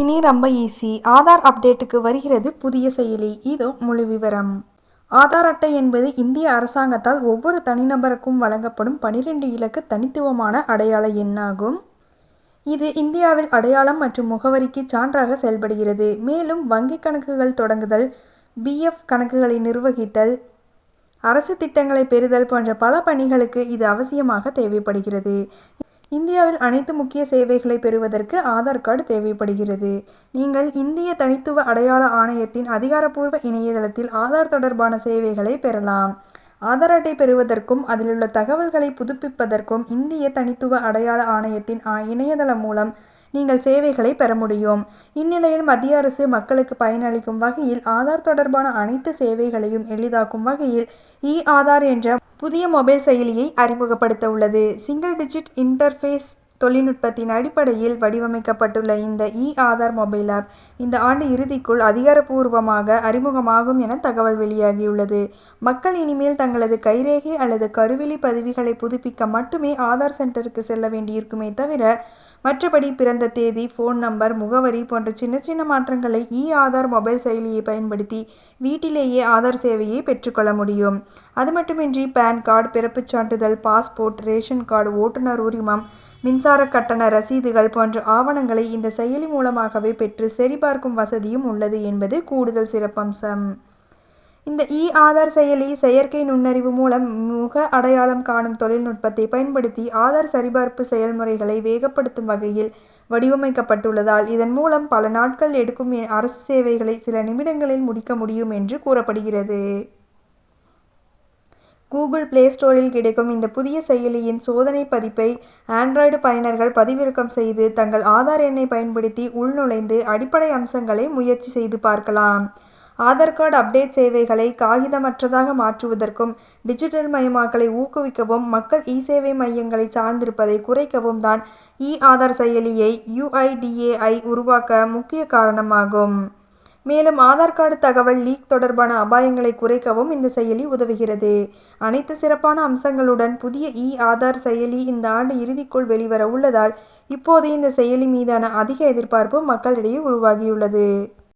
இனி ரொம்ப ஈஸி ஆதார் அப்டேட்டுக்கு வருகிறது புதிய செயலி. இதோ முழு விவரம். ஆதார் அட்டை என்பது இந்திய அரசாங்கத்தால் ஒவ்வொரு தனிநபருக்கும் வழங்கப்படும் பனிரெண்டு இலக்கு தனித்துவமான அடையாள எண்ணாகும். இது இந்தியாவில் அடையாளம் மற்றும் முகவரிக்கு சான்றாக செயல்படுகிறது. மேலும் வங்கிக் கணக்குகள் தொடங்குதல் பிஎஃப் கணக்குகளை நிர்வகித்தல் அரசு திட்டங்களை பெறுதல் போன்ற பல பணிகளுக்கு இது அவசியமாக தேவைப்படுகிறது. இந்தியாவில் அனைத்து முக்கிய சேவைகளை பெறுவதற்கு ஆதார் கார்டு தேவைப்படுகிறது. நீங்கள் இந்திய தனித்துவ அடையாள ஆணையத்தின் அதிகாரப்பூர்வ இணையதளத்தில் ஆதார் தொடர்பான சேவைகளை பெறலாம். ஆதார் அட்டை பெறுவதற்கும் அதிலுள்ள தகவல்களை புதுப்பிப்பதற்கும் இந்திய தனித்துவ அடையாள ஆணையத்தின் இணையதளம் மூலம் நீங்கள் சேவைகளை பெற முடியும். இந்நிலையில் மத்திய அரசு மக்களுக்கு பயனளிக்கும் வகையில் ஆதார் தொடர்பான அனைத்து சேவைகளையும் எளிதாக்கும் வகையில் இ ஆதார் என்ற புதிய மொபைல் செயலியை அறிமுகப்படுத்த உள்ளது சிங்கிள் டிஜிட் இன்டர்ஃபேஸ் தொழில்நுட்பத்தின் அடிப்படையில் வடிவமைக்கப்பட்டுள்ள இந்த இ ஆதார் மொபைல் ஆப் இந்த ஆண்டு இறுதிக்குள் அதிகாரப்பூர்வமாக அறிமுகமாகும் என தகவல் வெளியாகியுள்ளது. மக்கள் இனிமேல் தங்களது கைரேகை அல்லது கருவிழி பதிவுகளை புதுப்பிக்க மட்டுமே ஆதார் சென்டருக்கு செல்ல வேண்டியிருக்குமே தவிர மற்றபடி பிறந்த தேதி ஃபோன் நம்பர் முகவரி போன்ற சின்ன சின்ன மாற்றங்களை இ ஆதார் மொபைல் செயலியை பயன்படுத்தி வீட்டிலேயே ஆதார் சேவையை பெற்றுக்கொள்ள முடியும். அது மட்டுமின்றி பேன் கார்டு பிறப்புச் சான்றிதழ் பாஸ்போர்ட் ரேஷன் கார்டு ஓட்டுநர் உரிமம் மின்சார கட்டண ரசீதுகள் போன்ற ஆவணங்களை இந்த செயலி மூலமாகவே பெற்று சரிபார்க்கும் வசதியும் உள்ளது என்பது கூடுதல் சிறப்பம்சம். இந்த இ ஆதார் செயலி செயற்கை நுண்ணறிவு மூலம் முக அடையாளம் காணும் தொழில்நுட்பத்தை பயன்படுத்தி ஆதார் சரிபார்ப்பு செயல்முறைகளை வேகப்படுத்தும் வகையில் வடிவமைக்கப்பட்டுள்ளதால் இதன் மூலம் பல நாட்கள் எடுக்கும் அரசு சேவைகளை சில நிமிடங்களில் முடிக்க முடியும் என்று கூறப்படுகிறது. கூகுள் பிளே ஸ்டோரில் கிடைக்கும் இந்த புதிய செயலியின் சோதனை பதிப்பை ஆண்ட்ராய்டு பயனர்கள் பதிவிறக்கம் செய்து தங்கள் ஆதார் எண்ணை பயன்படுத்தி உள்நுழைந்து அடிப்படை அம்சங்களை முயற்சி செய்து பார்க்கலாம். ஆதார் கார்டு அப்டேட் சேவைகளை காகிதமற்றதாக மாற்றுவதற்கும் டிஜிட்டல் மயமாக்கலை ஊக்குவிக்கவும் மக்கள் இ சேவை மையங்களை சார்ந்திருப்பதை குறைக்கவும் தான் இ ஆதார் செயலியை யுஐடிஏஐ உருவாக்க முக்கிய காரணமாகும். மேலும் ஆதார் கார்டு தகவல் லீக் தொடர்பான அபாயங்களை குறைக்கவும் இந்த செயலி உதவுகிறது. அனைத்து சிறப்பான அம்சங்களுடன் புதிய இ ஆதார் செயலி இந்த ஆண்டு இறுதிக்குள் வெளிவர உள்ளதால் இப்போது இந்த செயலி மீதான அதிக எதிர்பார்ப்பு மக்களிடையே உருவாகியுள்ளது.